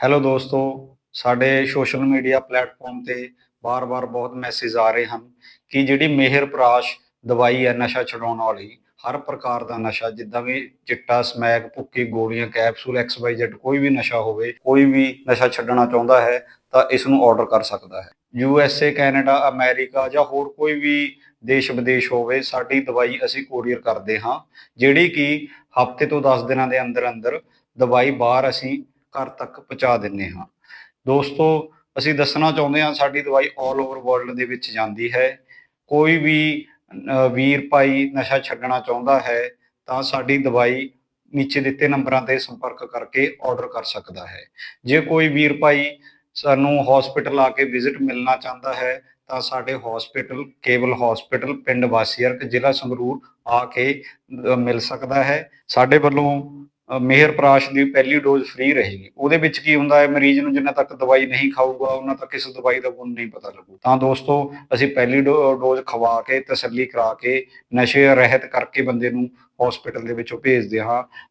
Hello ਦੋਸਤੋ, ਸਾਡੇ social media platform ਤੇ ਬਾਰ-ਬਾਰ ਬਹੁਤ ਮੈਸੇਜ ਆ ਰਹੇ ਹਨ ਕਿ ਜਿਹੜੀ ਮਿਹਰ ਪ੍ਰਾਸ਼ ਦਵਾਈ ਹੈ ਨਸ਼ਾ ਛਡਾਉਣ ਵਾਲੀ, ਹਰ ਪ੍ਰਕਾਰ ਦਾ ਨਸ਼ਾ, ਜਿੱਦਾਂ ਵੀ ਚਿੱਟਾ, ਸਮੈਕ, ਭੁੱਕੀ, ਗੋਲੀਆਂ ਕੈਪਸੂਲ ਐਕਸ XYZ ਕੋਈ ਵੀ ਨਸ਼ਾ ਹੋਵੇ, ਕੋਈ ਵੀ ਨਸ਼ਾ ਛੱਡਣਾ ਚਾਹੁੰਦਾ ਹੈ, ਤਾਂ ਇਸ ਨੂੰ ਆਰਡਰ ਕਰ ਸਕਦਾ ਹੈ। ਯੂ ਐੱਸ ਏ ਕੈਨੇਡਾ ਅਮਰੀਕਾ ਜਾਂ ਹੋਰ ਕੋਈ ਵੀ ਦੇਸ਼ ਵਿਦੇਸ਼ ਹੋਵੇ, ਸਾਡੀ ਦਵਾਈ ਅਸੀਂ ਕੋਰੀਅਰ ਕਰਦੇ ਹਾਂ, ਜਿਹੜੀ ਕਿ ਹਫ਼ਤੇ ਤੋਂ 10 ਦਿਨਾਂ ਦੇ ਅੰਦਰ ਅੰਦਰ ਦਵਾਈ ਬਾਹਰ ਅਸੀਂ ਘਰ ਤੱਕ ਪਹੁੰਚਾ ਦਿੰਨੇ ਹਾਂ। ਦੋਸਤੋ, ਅਸੀਂ ਦੱਸਣਾ ਚਾਹੁੰਦੇ ਹਾਂ, ਸਾਡੀ ਦਵਾਈ 올 ਓਵਰ ਵਰਲਡ ਦੇ ਵਿੱਚ ਜਾਂਦੀ ਹੈ। ਕੋਈ ਵੀ ਵੀਰ ਭਾਈ ਨਸ਼ਾ ਛੱਡਣਾ ਚਾਹੁੰਦਾ ਹੈ, ਤਾਂ ਸਾਡੀ ਦਵਾਈ ਨੀਚੇ ਦਿੱਤੇ ਨੰਬਰਾਂ ਤੇ ਸੰਪਰਕ ਕਰਕੇ ਆਰਡਰ ਕਰ ਸਕਦਾ ਹੈ। ਜੇ ਕੋਈ ਵੀਰ ਭਾਈ ਸਾਨੂੰ ਹਸਪੀਟਲ ਆ ਕੇ ਵਿਜ਼ਿਟ ਮਿਲਣਾ ਚਾਹੁੰਦਾ ਹੈ, ਤਾਂ ਸਾਡੇ ਹਸਪੀਟਲ ਕੇਵਲ ਹਸਪੀਟਲ ਪਿੰਡ ਵਾਸੀਅਰਕ ਜ਼ਿਲ੍ਹਾ ਸੰਗਰੂਰ ਆ ਕੇ ਮਿਲ ਸਕਦਾ ਹੈ। ਸਾਡੇ ਵੱਲੋਂ ਮਿਹਰ ਪ੍ਰਾਸ਼ ਦੀ ਪਹਿਲੀ ਡੋਜ਼ ਫ੍ਰੀ ਰਹੇਗੀ। ਉਹਦੇ ਵਿੱਚ ਕੀ ਹੁੰਦਾ ਹੈ, ਮਰੀਜ਼ ਨੂੰ ਜਿੰਨਾ ਤੱਕ ਦਵਾਈ ਨਹੀਂ ਖਾਊਗਾ, ਉਹਨਾਂ ਤੱਕ ਇਸ ਦਵਾਈ ਦਾ ਗੁਣ ਨਹੀਂ ਪਤਾ ਲੱਗੂ। ਤਾਂ ਦੋਸਤੋ, ਅਸੀਂ ਪਹਿਲੀ ਡੋ- ਡੋਜ਼ ਖਵਾ ਕੇ, ਤਸੱਲੀ ਕਰਾ ਕੇ, ਨਸ਼ੇ ਰਹਿਤ ਕਰਕੇ ਬੰਦੇ ਨੂੰ ਹਸਪੀਟਲ ਦੇ ਵਿੱਚੋਂ ਭੇਜਦੇ ਹਾਂ।